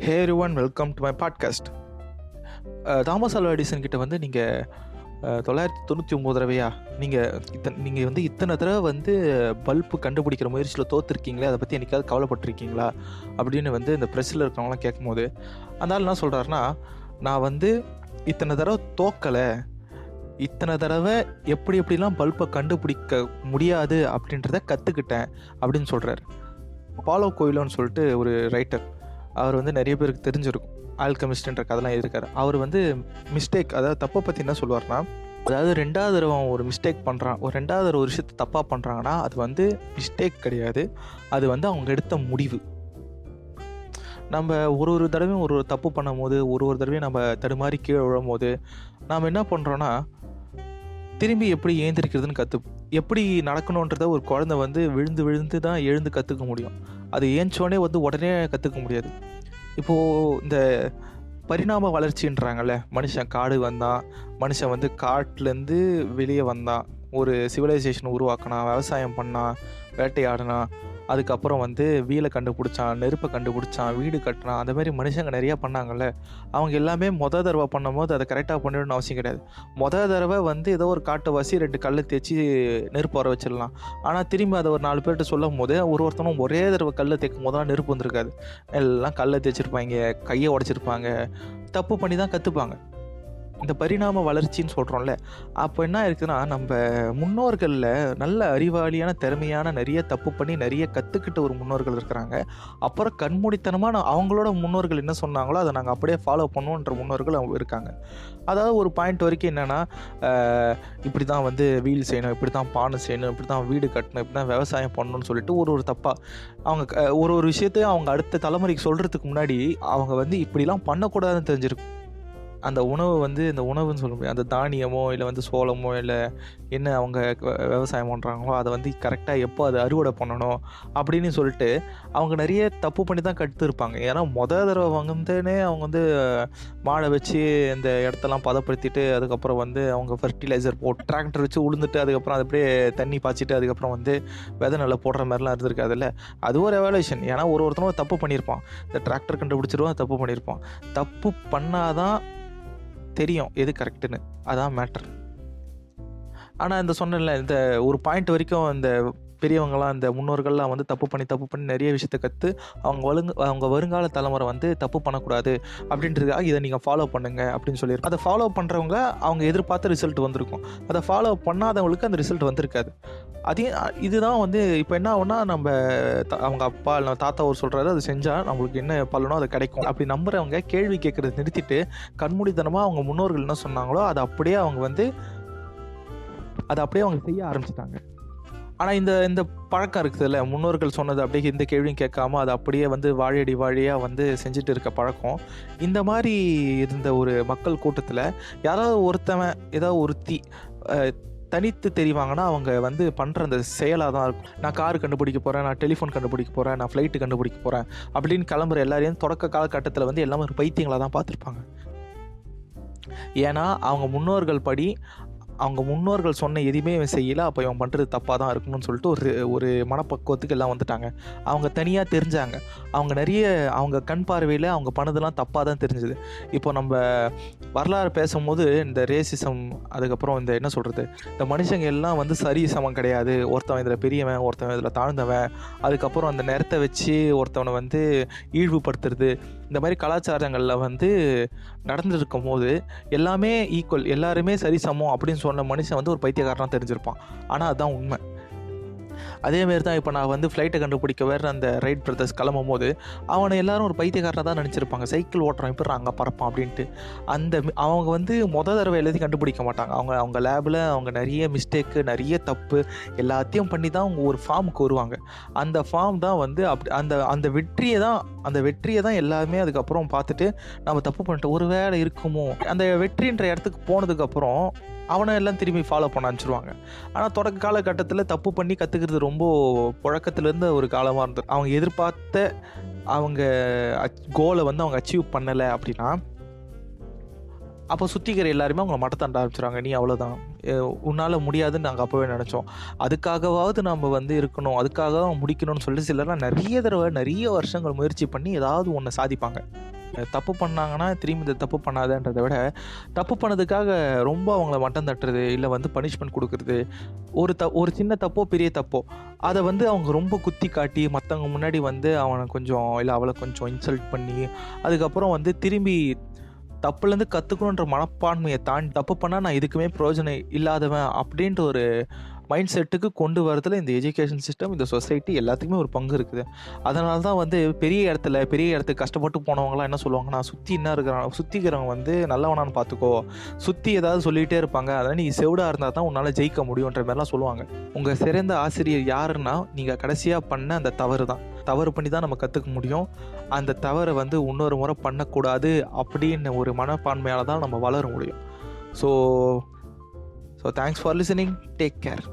Hey one welcome to my podcast Thomas Alva Edison கிட்ட வந்து நீங்கள் தொள்ளாயிரத்தி தொண்ணூற்றி ஒம்பது தடவையா நீங்கள் இத்தனை நீங்கள் வந்து இத்தனை தடவை வந்து பல்பு கண்டுபிடிக்கிற முயற்சியில் தோற்றுருக்கீங்களே அதை பற்றி என்றைக்காவது கவலைப்பட்டிருக்கீங்களா அப்படின்னு வந்து இந்த ப்ரெஸ்ஸில் இருக்கிறவங்களாம் கேட்கும்போது அந்த ஆள் என்ன சொல்கிறாருன்னா நான் வந்து இத்தனை தடவை தோக்கலை இத்தனை தடவை எப்படி எப்படிலாம் பல்பை கண்டுபிடிக்க முடியாது அப்படின்றத கற்றுக்கிட்டேன் அப்படின்னு சொல்கிறார் பாலோ கோயிலோன்னு சொல்லிட்டு ஒரு ரைட்டர் அவர் வந்து நிறைய பேருக்கு தெரிஞ்சிருக்கும். ஆல்கமிஸ்ட்ன்ற கதைலாம் எழுதியிருக்காரு. அவர் வந்து மிஸ்டேக் அதாவது தப்பை பற்றி என்ன சொல்லுவார்னா அதாவது ரெண்டாவது தடவை ஒரு மிஸ்டேக் பண்ணுறான் ஒரு ரெண்டாவது தடவை ஒரு விஷயத்தை தப்பாக பண்ணுறாங்கன்னா அது வந்து மிஸ்டேக் கிடையாது. அது வந்து அவங்க எடுத்த முடிவு. நம்ம ஒரு ஒரு தடவையும் ஒரு ஒரு தப்பு பண்ணும் போது ஒரு ஒரு தடவையும் நம்ம தடுமாறி கீழே விழும் போது நாம் என்ன பண்ணுறோன்னா திரும்பி எப்படி ஏந்திரிக்கிறதுன்னு கற்று எப்படி நடக்கணுன்றத ஒரு குழந்தை வந்து விழுந்து விழுந்து தான் எழுந்து கற்றுக்க முடியும். அது ஏஞ்சோடனே வந்து உடனே கற்றுக்க முடியாது. இப்போது இந்த பரிணாம வளர்ச்சின்றாங்கல்ல மனுஷன் காடு வந்தான் மனுஷன் வந்து காட்டிலேருந்து வெளியே வந்தான் ஒரு சிவிலைசேஷன் உருவாக்கினான் விவசாயம் பண்ணான் வேட்டையாடினான் அதுக்கப்புறம் வந்து வீலை கண்டுபிடிச்சான் நெருப்பை கண்டுபிடிச்சான் வீடு கட்டினான் அந்த மாதிரி மனுஷங்க நிறையா பண்ணாங்கல்ல. அவங்க எல்லாமே மொதல் தடவை பண்ணும்போது அதை கரெக்டாக பண்ணிடணும்னு அவசியம் கிடையாது. மொதல் தடவை வந்து ஏதோ ஒரு காட்டுவாசி ரெண்டு கல்லை தேய்ச்சி நெருப்பு வர வச்சிடலாம். ஆனால் திரும்பி அதை ஒரு நாலு பேர்கிட்ட சொல்லும் போது ஒரு ஒருத்தனும் ஒரே தடவை கல்லை தேய்க்கும் போது நெருப்பு வந்திருக்காது. எல்லாம் கல்லை தேய்ச்சிருப்பாங்க கையை உடச்சிருப்பாங்க. தப்பு பண்ணி தான் கற்றுப்பாங்க இந்த பரிணாம வளர்ச்சின்னு சொல்கிறோம்ல அப்போ என்ன இருக்குதுன்னா நம்ம முன்னோர்களில் நல்ல அறிவாளியான திறமையான நிறைய தப்பு பண்ணி நிறைய கற்றுக்கிட்ட ஒரு முன்னோர்கள் இருக்கிறாங்க. அப்புறம் கண்மூடித்தனமாக அவங்களோட முன்னோர்கள் என்ன சொன்னாங்களோ அதை நாங்கள் அப்படியே ஃபாலோ பண்ணுவோன்ற முன்னோர்கள் அவங்க இருக்காங்க. அதாவது ஒரு பாயிண்ட் வரைக்கும் என்னென்னா இப்படி தான் வந்து வீல் செய்யணும் இப்படி தான் பானை செய்யணும் இப்படி தான் வீடு கட்டணும் இப்படி தான் விவசாயம் பண்ணணும்னு சொல்லிட்டு ஒரு ஒரு தப்பாக அவங்க ஒரு ஒரு விஷயத்தையும் அவங்க அடுத்த தலைமுறைக்கு சொல்கிறதுக்கு முன்னாடி அவங்க வந்து இப்படிலாம் பண்ணக்கூடாதுன்னு தெரிஞ்சிருக்கும் அந்த உணவு வந்து இந்த உணவுன்னு சொல்ல முடியாது. அந்த தானியமோ இல்லை வந்து சோளமோ இல்லை என்ன அவங்க விவசாயம் பண்ணுறாங்களோ அதை வந்து கரெக்டாக எப்போ அதை அறுவடை பண்ணணும் அப்படின்னு சொல்லிட்டு அவங்க நிறைய தப்பு பண்ணி தான் கற்றுருப்பாங்க ஏன்னா மொதல் தடவை வாங்கினே அவங்க வந்து மாடை வச்சு இந்த இடத்தெல்லாம் பதப்படுத்திட்டு அதுக்கப்புறம் வந்து அவங்க ஃபர்டிலைசர் போட்டு டிராக்டர் வச்சு உளுந்துட்டு அதுக்கப்புறம் அது அப்படியே தண்ணி பாய்ச்சிட்டு அதுக்கப்புறம் வந்து விதை நல்லா போடுற மாதிரிலாம் இருந்திருக்காதுல்ல? அது ஒரு எவாலுவேஷன் ஏன்னா ஒரு ஒருத்தரும் தப்பு பண்ணியிருப்பான். இந்த டிராக்டர் கண்டுபிடிச்சிருவான் தப்பு பண்ணியிருப்பான். தப்பு பண்ணாதான் தெரியும் எது கரெக்டுன்னு அதான் மேட்ரு ஆனால் இந்த சொன்னல இந்த ஒரு பாயிண்ட் வரைக்கும் இந்த பெரியவங்களாம் இந்த முன்னோர்கள்லாம் வந்து தப்பு பண்ணி தப்பு பண்ணி நிறைய விஷயத்த கற்று அவங்க ஒழுங்கு அவங்க வருங்கால தலைமுறை வந்து தப்பு பண்ணக்கூடாது அப்படின்றதுக்காக இதை நீங்கள் ஃபாலோ பண்ணுங்க அப்படின்னு சொல்லியிருக்கோம். அதை ஃபாலோ பண்ணுறவங்க அவங்க எதிர்பார்த்த ரிசல்ட் வந்திருக்கும். அதை ஃபாலோ பண்ணாதவங்களுக்கு அந்த ரிசல்ட் வந்திருக்காது. அதே இதுதான் வந்து இப்போ என்ன ஆகும்னா நம்ம அவங்க அப்பா இல்லை தாத்தா ஒரு சொல்கிறாரு அது செஞ்சால் நம்மளுக்கு என்ன பலனோ அது கிடைக்கும். அப்படி நம்புறவங்க கேள்வி கேட்குறது நிறுத்திட்டு கண்மூடித்தனமாக அவங்க முன்னோர்கள் என்ன சொன்னாங்களோ அதை அப்படியே அவங்க வந்து அதை அப்படியே அவங்க செய்ய ஆரம்பிச்சிட்டாங்க. ஆனால் இந்த இந்த பழக்கம் இருக்குதுல்ல? முன்னோர்கள் சொன்னது அப்படியே இந்த கேள்வியும் கேட்காம அது அப்படியே வந்து வாழியடி வாழியாக வந்து செஞ்சுட்டு இருக்க பழக்கம். இந்த மாதிரி இருந்த ஒரு மக்கள் கூட்டத்தில் யாராவது ஒருத்தவன் ஏதாவது ஒருத்தி தனித்து தெரிவாங்கன்னா அவங்க வந்து பண்ணுற அந்த செயலாக தான் இருக்கும். நான் கார் கண்டுபிடிக்க போகிறேன் நான் டெலிஃபோன் கண்டுபிடிக்க போகிறேன் நான் ஃப்ளைட்டு கண்டுபிடிக்க போகிறேன் அப்படின்னு கிளம்புற எல்லாரையும் தொடக்க காலகட்டத்தில் வந்து எல்லாமே ஒரு பைத்தியங்களாக தான் பார்த்துருப்பாங்க. ஏன்னா அவங்க முன்னோர்கள் படி அவங்க முன்னோர்கள் சொன்ன எதுவுமே இவன் செய்யலை அப்போ இவன் பண்ணுறது தப்பாக தான் இருக்கணும்னு சொல்லிட்டு ஒரு ஒரு மனப்பக்குவத்துக்கு எல்லாம் வந்துட்டாங்க. அவங்க தனியாக தெரிஞ்சாங்க. அவங்க நிறைய அவங்க கண் பார்வையில் அவங்க பண்ணதெல்லாம் தப்பாக தான் தெரிஞ்சுது. இப்போ நம்ம வரலாறு பேசும்போது இந்த ரேசிசம் அதுக்கப்புறம் இந்த என்ன சொல்கிறது இந்த மனுஷங்க எல்லாம் வந்து சரி சமம் கிடையாது. ஒருத்தவன் இதில் பெரியவன் ஒருத்தவன் இதில் தாழ்ந்தவன். அதுக்கப்புறம் அந்த நேரத்தை வச்சு ஒருத்தவனை வந்து ஈழ்வுபடுத்துறது இந்த மாதிரி கலாச்சாரங்களில் வந்து நடந்துருக்கும் போது எல்லாமே ஈக்குவல் எல்லாருமே சரி சமம் அப்படின்னு சொன்ன மனுஷன் வந்து ஒரு பைத்தியக்காரனாக தெரிஞ்சிருப்பான். ஆனால் அதுதான் உண்மை. அதேமாரி தான் இப்போ நான் வந்து ஃப்ளைட்டை கண்டுபிடிக்க வேறு அந்த ரைட் பிரதர்ஸ் கிளம்பும் போது அவனை எல்லாரும் ஒரு பைத்தியக்காரனாக தான் நினச்சிருப்பாங்க. சைக்கிள் ஓட்டுறான் இப்போ அங்கே பறப்பான் அப்படின்ட்டு. அந்த அவங்க வந்து மொதல் தடவை எல்லாத்தையும் கண்டுபிடிக்க மாட்டாங்க. அவங்க அவங்க லேபில் அவங்க நிறைய மிஸ்டேக்கு நிறைய தப்பு எல்லாத்தையும் பண்ணி தான் அவங்க ஒரு ஃபார்முக்கு வருவாங்க. அந்த ஃபார்ம் தான் வந்து அப்படி அந்த அந்த வெற்றியை தான் அந்த வெற்றியை தான் எல்லாருமே அதுக்கப்புறம் பார்த்துட்டு நம்ம தப்பு பண்ணிட்டு ஒரு வேலை இருக்குமோ? அந்த வெற்றின்ற இடத்துக்கு போனதுக்கப்புறம் அவனை எல்லாம் திரும்பி ஃபாலோ பண்ண அனுப்பிச்சிருவாங்க ஆனால் தொடக்க காலகட்டத்தில் தப்பு பண்ணி கற்றுக்கிறது ரொம்ப புழக்கத்துலேருந்து ஒரு காலமாக இருந்தது. அவங்க எதிர்பார்த்த அவங்க கோலை வந்து அவங்க அச்சீவ் பண்ணலை அப்படின்னா அப்போ சுற்றிக்கிற எல்லாருமே அவங்கள மட்டத்தாண்ட ஆரம்பிச்சிடுறாங்க நீ அவ்வளோதான் உன்னால் முடியாதுன்னு நாங்கள் அப்போவே நினச்சோம். அதுக்காகவாவது நம்ம வந்து இருக்கணும். அதுக்காக முடிக்கணும்னு சொல்லிட்டு சிலர்லாம் நிறைய தடவை நிறைய வருஷங்கள் முயற்சி பண்ணி ஏதாவது ஒன்று சாதிப்பாங்க. தப்பு பண்ணாங்கன்னா திரும்பி இந்த தப்பு பண்ணாதன்றதை விட தப்பு பண்ணதுக்காக ரொம்ப அவங்கள மட்டம் தட்டுறது இல்லை வந்து பனிஷ்மெண்ட் கொடுக்குறது ஒரு த ஒரு சின்ன தப்போ பெரிய தப்போ அதை வந்து அவங்க ரொம்ப குத்தி காட்டி மற்றவங்க முன்னாடி வந்து அவனை கொஞ்சம் இல்லை அவளை கொஞ்சம் இன்சல்ட் பண்ணி அதுக்கப்புறம் வந்து திரும்பி தப்புலேருந்து கற்றுக்கணுன்ற மனப்பான்மையை தாண்டி தப்பு பண்ணால் நான் இதுக்குமே பிரயோஜனம் இல்லாதவன் அப்படின்ற ஒரு மைண்ட் செட்டுக்கு கொண்டு வரதுல இந்த எஜுகேஷன் சிஸ்டம் இந்த சொசைட்டி எல்லாத்துக்குமே ஒரு பங்கு இருக்குது. அதனால தான் வந்து பெரிய இடத்துல பெரிய இடத்துக்கு கஷ்டப்பட்டு போனவங்களாம் என்ன சொல்லுவாங்கன்னா சுற்றி என்ன இருக்கிறாங்க சுற்றிக்கிறவங்க வந்து நல்லவனான்னு பார்த்துக்கோ. சுற்றி ஏதாவது சொல்லிகிட்டே இருப்பாங்க. அதனால் நீ செவிடாக இருந்தால் தான் உன்னால் ஜெயிக்க முடியுன்ற மாதிரிலாம் சொல்லுவாங்க. உங்கள் சிறந்த ஆசிரியர் யாருன்னா நீங்கள் கடைசியாக பண்ண அந்த தவறு தான். தவறு பண்ணி தான் நம்ம கற்றுக்க முடியும். அந்த தவறை வந்து இன்னொரு முறை பண்ணக்கூடாது அப்படின்னு ஒரு மனப்பான்மையால் தான் நம்ம வளர முடியும். So so thanks for listening take care